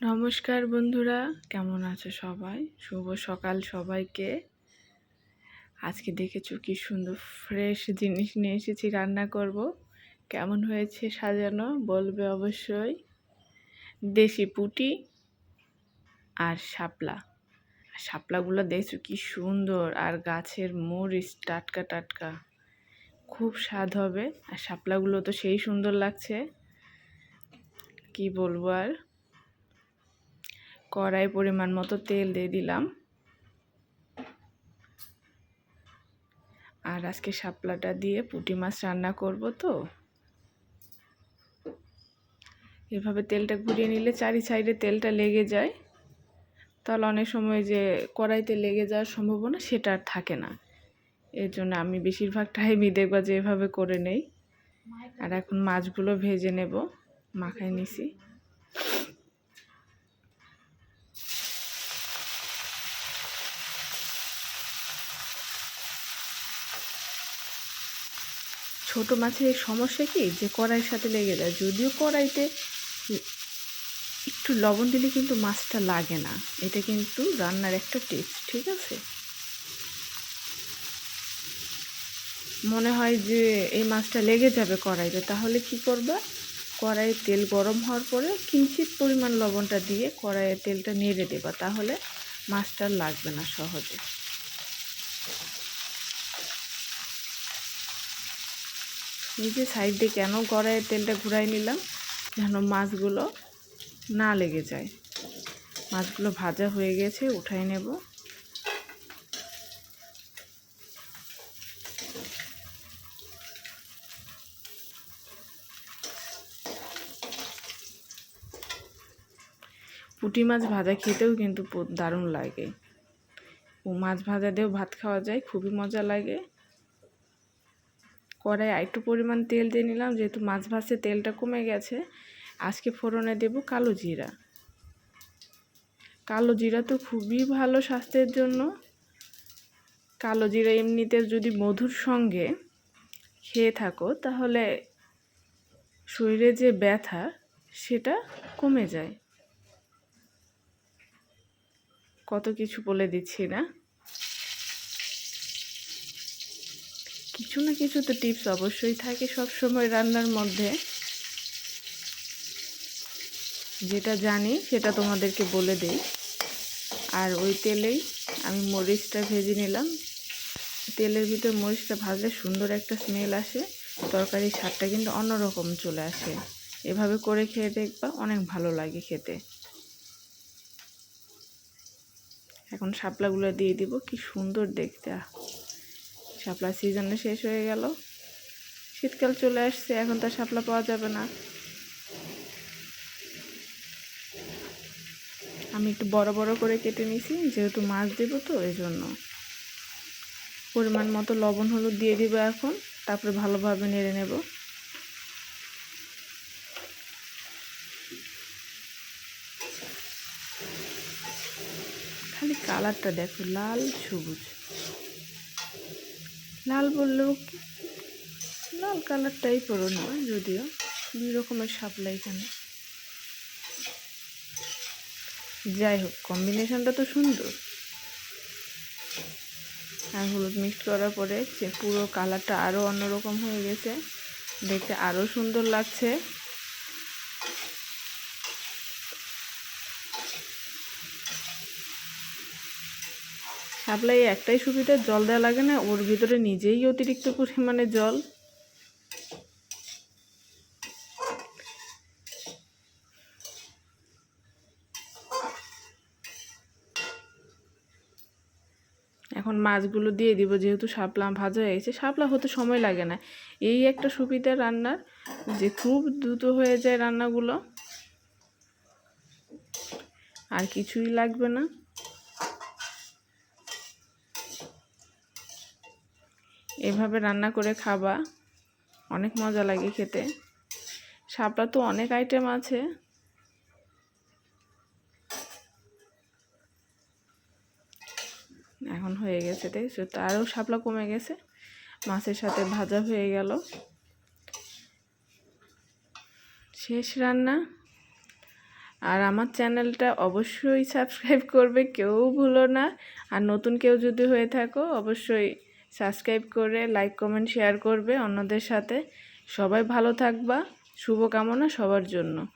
নমস্কার বন্ধুরা, কেমন আছো সবাই? শুভ সকাল সবাইকে। আজকে দেখেছ কি সুন্দর ফ্রেশ জিনিস নিয়ে এসেছি, রান্না করব। কেমন হয়েছে সাজানো বলবে অবশ্যই। দেশি পুটি আর শাপলা। শাপলাগুলো দেখছ কি সুন্দর আর গাছের মরিচ টাটকা টাটকা। খুব স্বাদ হবে। আর শাপলাগুলো তো সেই সুন্দর লাগছে। কি বলব আর? কড়াই পরিমাণ মতো তেল দিয়ে দিলাম। আর আজকে শাপলাটা দিয়ে পুঁটি মাছ রান্না করব তো। এভাবে তেলটা ঘুরিয়ে নিলে চারি সাইডে তেলটা লেগে যায়। তাহলে অনেক সময় যে কড়াইতে লেগে যাওয়ার সম্ভাবনা সেটা আর থাকে না। এর জন্য আমি বেশিরভাগ টাইমই দেখবা যে এভাবে করে নেই। আর এখন মাছগুলো ভেজে নেব, মাখায় নিছি। ছোট মাছের সমস্যা কি? যে কড়াইয়ের সাথে লেগে যায়। যদিও কড়াইতে একটু লবণ দিলে কিন্তু মাছটা লাগে না। এটা কিন্তু রান্নার একটা টিপস ঠিক আছে? মনে হয় যে এই মাছটা লেগে যাবে কড়াইতে, তাহলে কি করবা? কড়াইয়ে তেল গরম হওয়ার পরে কিঞ্চিত পরিমাণ লবণটা দিয়ে কড়াইয়ে তেলটা নেড়ে দেবা, তাহলে মাছটা লাগবে না সহজে। যে সাইড দিয়ে কেন গড়ায় তেলটা ঘুরাই নিলাম? যেন মাছগুলো না লেগে যায়। মাছগুলো ভাজা হয়ে গেছে, উঠাই নেব। পুঁটি মাছ ভাজা খেতেও কিন্তু দারুণ লাগে। ও মাছ ভাজা দিয়েও ভাত খাওয়া যায়, খুবই মজা লাগে। কড়াই একটু পরিমাণ তেল দিয়ে নিলাম, যেহেতু মাছ ভাজতে তেলটা কমে গেছে, আজকে ফোড়নে দেব কালো জিরা। কালো জিরা তো খুবই ভালো স্বাস্থ্যের জন্য। কালো জিরা এমনিতে যদি মধুর সঙ্গে খেয়ে থাকো, তাহলে শরীরে যে ব্যথা, সেটা কমে যায়। কত কিছু বলে দিচ্ছি না। কিছু না কিছু তো টিপস অবশ্যই থাকে সব সময় রান্নার মধ্যে। যেটা জানি সেটা তোমাদেরকে বলে দেই। আর ওই তেলেই আমি মরিচটা ভেজে নিলাম। তেলের ভিতর মরিচটা ভাজলে সুন্দর একটা স্মেল আসে। তরকারির স্বাদটা কিন্তু অন্যরকম চলে আসে। এভাবে করে খেয়ে দেখবা অনেক ভালো লাগে খেতে। এখন শাপলাগুলো দিয়ে দিব, কি সুন্দর দেখতে। শাপলা সিজনে শেষ হয়ে গেল। শীতকাল চলে আসছে, এখন তো শাপলা পাওয়া যাবে না। আমি একটু বড় বড় করে কেটে নিছি, যেহেতু মাছ দেবো তো এই জন্য পরিমাণ মতো লবণ, হলুদ দিয়ে দিব এখন, তারপরে ভালোভাবে নেড়ে নেব। খালি কালারটা দেখো, লাল, সবুজ। লাল বললেও লাল কালারটাই পড়ো না, যদিও দুই রকমের শাপলা এখানে যাই হোক কম্বিনেশনটা তো সুন্দর। আর হলুদ মিক্সড করার পরে পুরো কালারটা আরও অন্যরকম হয়ে গেছে, দেখতে আরও সুন্দর লাগছে। শাপলাই একটাই সুবিধা, জল দেওয়া লাগে না, ওর ভিতরে নিজেই অতিরিক্ত পরিমাণে জল। এখন মাছগুলো দিয়ে দিব, যেহেতু শাপলা ভাজা হয়ে গেছে, শাপলা হতে সময় লাগে না। এই একটা সুবিধা রান্নার, যে খুব দ্রুত হয়ে যায় রান্নাগুলো। আর কিছুই লাগবে না। এভাবে রান্না করে খাবা। অনেক মজা লাগে খেতে। শাপলা তো অনেক আইটেম আছে। এখন হয়ে গেছে, দেখছ? তারও শাপলা কমে গেছে। মাছের সাথে ভাজা হয়ে গেল। শেষ রান্না। আর আমার চ্যানেলটা অবশ্যই সাবস্ক্রাইব করবে, কেউ ভুলো না। আর নতুন কেউ যদি হয়ে থাকো, অবশ্যই সাবস্ক্রাইব করে লাইক কমেন্ট শেয়ার করবে অন্যদের সাথে। সবাই ভালো থাকবা। শুভকামনা সবার জন্য।